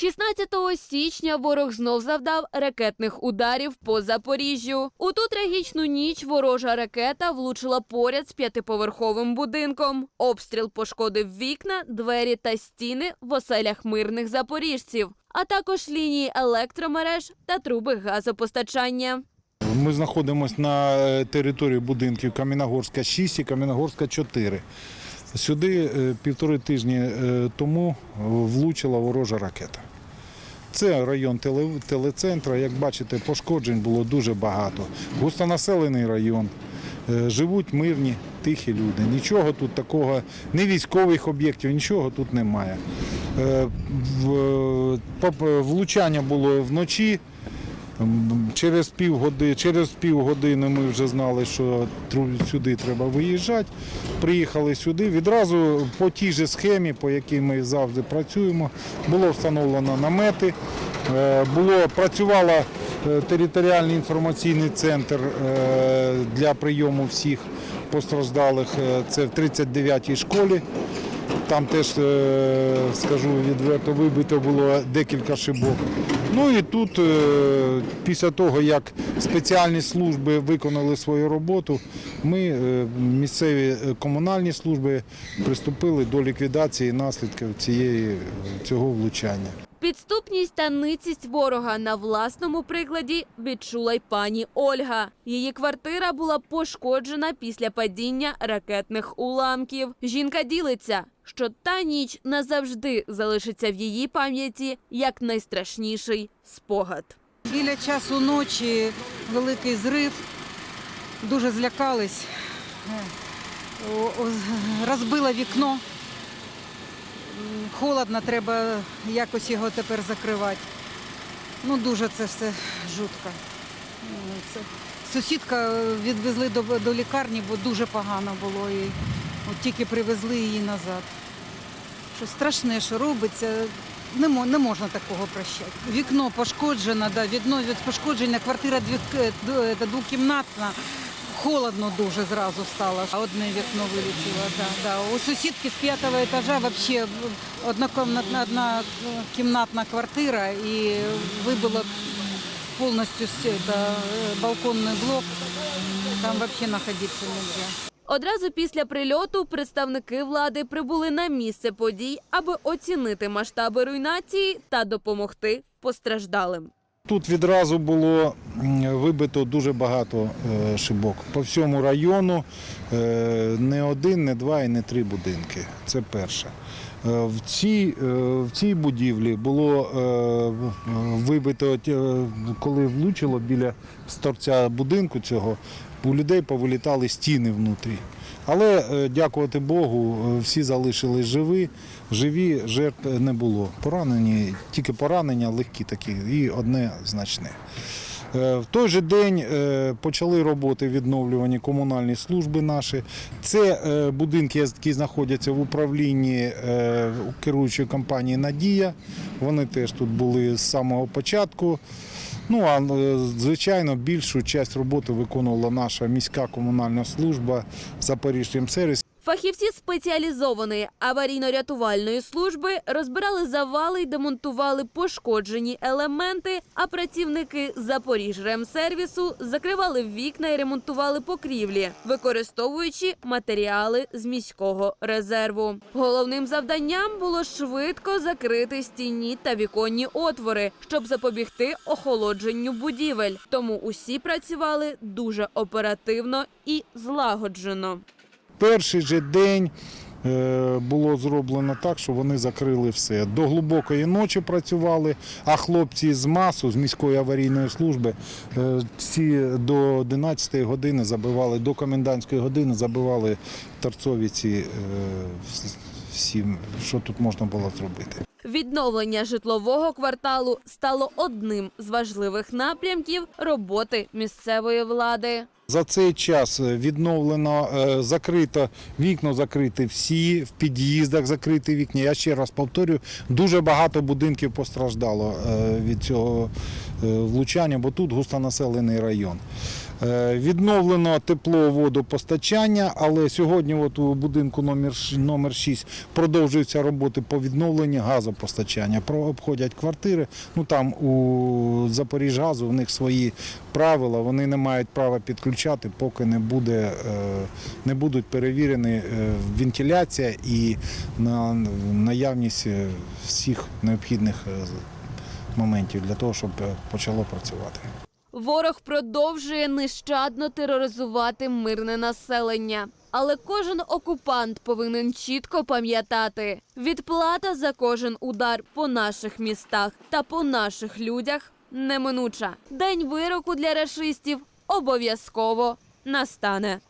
15 січня ворог знов завдав ракетних ударів по Запоріжжю. У ту трагічну ніч ворожа ракета влучила поряд з п'ятиповерховим будинком. Обстріл пошкодив вікна, двері та стіни в оселях мирних запоріжців, а також лінії електромереж та труби газопостачання. Ми знаходимося на е, території будинків Кам'яногорська 6 і Кам'яногорська 4. Сюди е, півтори тижні е, тому влучила ворожа ракета. Це район теле- телецентра. Як бачите, пошкоджень було дуже багато. Густонаселений район. Е, Живуть мирні, тихі люди. Нічого тут такого, ні військових об'єктів, нічого тут немає. Е, поп- Влучання було вночі. Через півгодини, через півгодини ми вже знали, що сюди треба виїжджати. Приїхали сюди. Відразу по тій же схемі, по якій ми завжди працюємо, було встановлено намети. Е, Було, працювала е, територіальний інформаційний центр е, для прийому всіх постраждалих. Це в 39-й школі. Там теж, е, скажу відверто, вибито було декілька шибок. Ну і тут, е, після того, як спеціальні служби виконали свою роботу, ми, е, місцеві комунальні служби, приступили до ліквідації наслідків цієї, цього влучання. Підступність та ницість ворога на власному прикладі відчула й пані Ольга. Її квартира була пошкоджена після падіння ракетних уламків. Жінка ділиться, що та ніч назавжди залишиться в її пам'яті як найстрашніший спогад. Біля часу ночі великий зрив, дуже злякались. Е, Розбило вікно. Холодно, треба якось його тепер закривати. Ну, дуже це все жутко. Ну. Сусідка е, відвезли до, до лікарні, бо дуже погано було. І от тільки привезли її назад. Що страшне, що робиться. Не, не можна такого прощати. Вікно пошкоджено, да, від пошкодження, квартира е, е, двокімнатна. Холодно дуже зразу стало. Одне вікно вилетіло. Да, да. У сусідки з п'ятого етажа взагалі однокімнатна одна е, кімнатна квартира і вибило повністю е, балконний блок. Там взагалі знаходитися не. Одразу після прильоту представники влади прибули на місце подій, аби оцінити масштаби руйнації та допомогти постраждалим. Тут відразу було вибито дуже багато е, шибок. По всьому району е, не один, не два і не три будинки. Це перше. Е, В цій, в цій будівлі було вибито, коли влучило біля торця будинку цього, у людей повилітали стіни внутрі. Але е, дякувати Богу, е, всі залишились живі, живі, жертв не було. Поранені, тільки поранення легкі такі і одне значне. Е, В той же день почали роботи відновлювані комунальні служби наші. Це будинки, які знаходяться в управлінні керуючої компанії Надія. Вони теж тут були з самого початку. Ну а е, звичайно, більшу часть роботи виконувала наша міська комунальна служба Запоріжжям-сервіс. Фахівці спеціалізованої аварійно-рятувальної служби розбирали завали й демонтували пошкоджені елементи, а працівники Запоріжремсервісу закривали вікна і ремонтували покрівлі, використовуючи матеріали з міського резерву. Головним завданням було швидко закрити стінні та віконні отвори, щоб запобігти охолодженню будівель. Тому усі працювали дуже оперативно і злагоджено. Перший же день е, було зроблено так, що вони закрили все. До глибокої ночі працювали, а хлопці з МАСу, з міської аварійної служби, е, всі до 11 години забивали, до комендантської години забивали торцові ці е, вс- всі, що тут можна було зробити. Відновлення житлового кварталу стало одним з важливих напрямків роботи місцевої влади. За цей час відновлено, е, закрито вікна, закриті всі, в під'їздах закриті вікна. Я ще раз повторюю, дуже багато будинків постраждало е, від цього е, влучання, бо тут густонаселений район. Е, Відновлено тепло, водопостачання, але сьогодні от у будинку номер, номер 6 продовжуються роботи по відновленню газопостачання. Про обходять квартири. Ну там у Запоріжгазу в них свої правила. Вони не мають права підключати, поки не буде е, не будуть перевірені е, вентиляція і на наявність всіх необхідних моментів для того, щоб почало працювати. Ворог продовжує нещадно тероризувати мирне населення. Але кожен окупант повинен чітко пам'ятати, відплата за кожен удар по наших містах та по наших людях неминуча. День вироку для рашистів обов'язково настане.